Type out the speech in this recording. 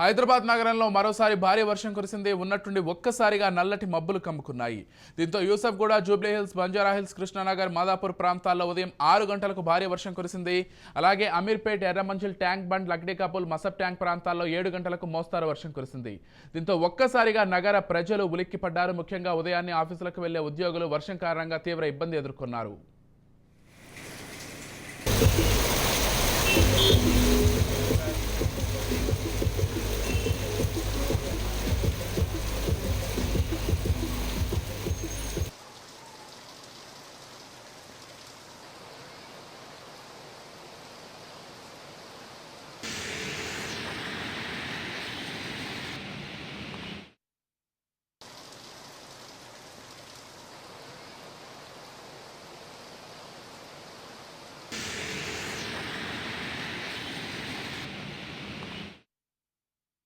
హైదరాబాద్ నగరంలో మరోసారి భారీ వర్షం కురిసింది. ఉన్నట్టుండి ఒక్కసారిగా నల్లటి మబ్బులు కమ్ముకున్నాయి. దీంతో యూసఫ్గూడ జూబ్లీ హిల్స్ బంజారా హిల్స్ కృష్ణానగర్ మాదాపూర్ ప్రాంతాల్లో ఉదయం ఆరు గంటలకు భారీ వర్షం కురిసింది. అలాగే అమీర్పేట్ ఎర్రమంచిల్ ట్యాంక్ బండ్ లక్డీకాపుల్ మసబ్ ట్యాంక్ ప్రాంతాల్లో ఏడు గంటలకు మోస్తారు వర్షం కురిసింది. దీంతో ఒక్కసారిగా నగర ప్రజలు ఉలిక్కిపడ్డారు. ముఖ్యంగా ఉదయాన్నే ఆఫీసులకు వెళ్ళే ఉద్యోగులు వర్షం కారణంగా తీవ్ర ఇబ్బంది ఎదుర్కొన్నారు.